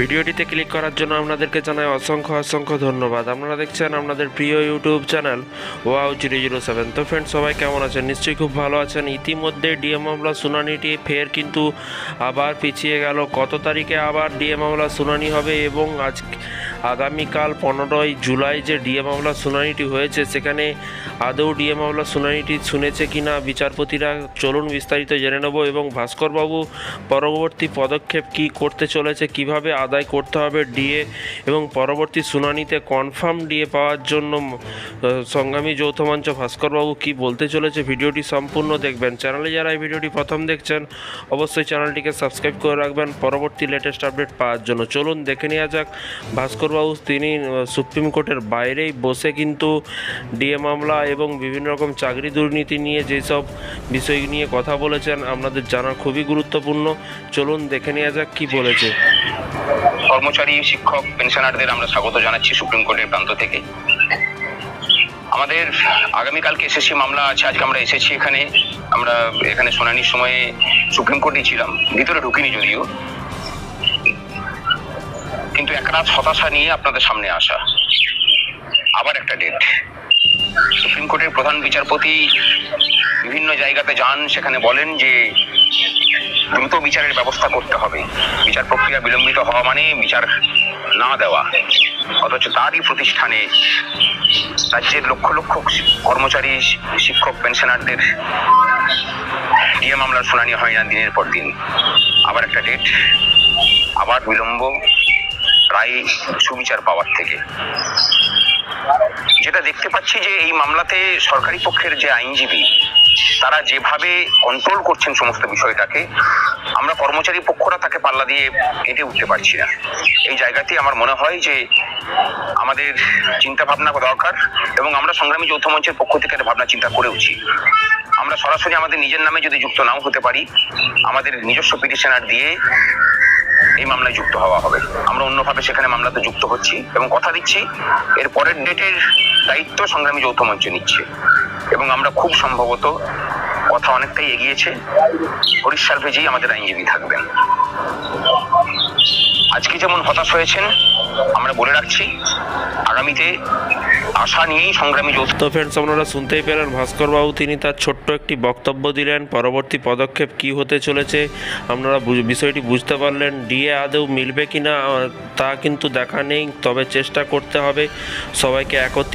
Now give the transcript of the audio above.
ভিডিওটিতে ক্লিক করার জন্য আপনাদেরকে জানাই অসংখ্য অসংখ্য ধন্যবাদ। আপনারা দেখছেন আপনাদের প্রিয় YouTube channel wow zero zero seven. তো ফ্রেন্ড সবাই কেমন আছেন? নিশ্চয়ই খুব ভালো আছেন। ইতিমধ্যে ডিএম মামলা শুনানিটি ফের কিন্তু আবার পিছিয়ে গেল। কত তারিখে আবার ডিএ মামলা শুনানি হবে এবং আজ আগামীকাল পনেরোই জুলাই যে ডিএ মামলা শুনানিটি হয়েছে, সেখানে আদৌ ডিএ মামলা শুনানিটি শুনেছে কিনা বিচারপতিরা, চলুন বিস্তারিত জেনে নেব। এবং ভাস্করবাবু, পরবর্তী পদক্ষেপ কি করতে চলেছে, কীভাবে আদায় করতে হবে ডিএ এবং পরবর্তী শুনানিতে কনফার্ম ডিএ পাওয়ার জন্য সংগ্রামী যৌথ মঞ্চ ভাস্করবাবু কী বলতে চলেছে ভিডিওটি সম্পূর্ণ দেখবেন। চ্যানেলে যারা এই ভিডিওটি প্রথম দেখছেন, অবশ্যই চ্যানেলটিকে সাবস্ক্রাইব করে রাখবেন। পরবর্তী লেটেস্ট আপডেট পাওয়ার জন্য। চলুন দেখে নেওয়া যাক, ভাস্করবাবু তিনি সুপ্রিম কোর্টের বাইরেই বসে কিন্তু ডিএ মামলা এবং বিভিন্ন রকম চাকরি দুর্নীতি নিয়ে যেসব বিষয় নিয়ে কথা বলেছেন আপনাদের জানা খুবই গুরুত্বপূর্ণ। চলুন দেখে নেওয়া যাক কি বলেছে। কর্মচারী, শিক্ষক, পেনশনারদের আমরা স্বাগত জানাচ্ছি সুপ্রিম কোর্টের প্রান্ত থেকে। আমাদের আগামীকালকে এসএসসি মামলা আছে, আজকে আমরা এসেছি এখানে। আমরা এখানে শুনানির সময়ে সুপ্রিম কোর্টেই ছিলাম, ভিতরে ঢুকিনি যদিও। কিন্তু একরাত হতাশা নিয়ে আপনাদের সামনে আসা। আবার একটা ডেট সুপ্রিম কোর্টের প্রধান বিচারপতি বিভিন্ন জায়গাতে যান, সেখানে বলেন যে দ্রুত বিচারের ব্যবস্থা করতে হবে। বিচার প্রক্রিয়া বিলম্বিত হওয়া মানে বিচার না দেওয়া। অথচ তারই প্রতিষ্ঠানে রাজ্যের লক্ষ লক্ষ কর্মচারী, শিক্ষক, পেনশনারদের ডিএ মামলার শুনানি হয় না দিনের পর দিন। আবার একটা ডেট আবার বিলম্ব রায় সুবিচার পাওয়ার থেকে। যেটা দেখতে পাচ্ছি যে এই মামলাতে সরকারি পক্ষের যে আইনজীবী, তারা যেভাবে কন্ট্রোল করছেন সমস্ত বিষয়টাকে, আমরা কর্মচারী পক্ষরা তাকে পাল্লা দিয়ে কেটে উঠতে পারছি না। এই জায়গাতে আমার মনে হয় যে আমাদের চিন্তা ভাবনা দরকার এবং আমরা সংগ্রামী যৌথ মঞ্চের পক্ষ থেকে একটা ভাবনা চিন্তা করেওছি আমরা সরাসরি আমাদের নিজের নামে যদি যুক্ত নাও হতে পারি, আমাদের নিজস্ব পিটিশনার দিয়ে এই মামলায় যুক্ত হওয়া হবে। আমরা অন্যভাবে সেখানে মামলাতে যুক্ত হচ্ছি এবং কথা দিচ্ছি, এর পরের ডেটের দায়িত্ব সংগ্রামী যৌথ মঞ্চ নিচ্ছে। এবং আমরা খুব সম্ভবত কথা অনেকটাই এগিয়েছে। হরিশাল ভেজেই আমাদের আইনজীবী থাকবেন। আজকে যেমন হতাশ হয়েছেন আমরা বলে রাখছি, আগামীতে আশা নিয়েই সংগ্রামী যৌথ তো ফ্রেন্ডস আপনারা শুনতেই পেলেন ভাস্করবাবু তিনি তার ছোট্ট একটি বক্তব্য দিলেন, পরবর্তী পদক্ষেপ কি হতে চলেছে আপনারা বিষয়টি বুঝতে পারলেন। ডিএ আদেও মিলবে কি না তা কিন্তু দেখা নেই, তবে চেষ্টা করতে হবে সবাইকে একত্রিত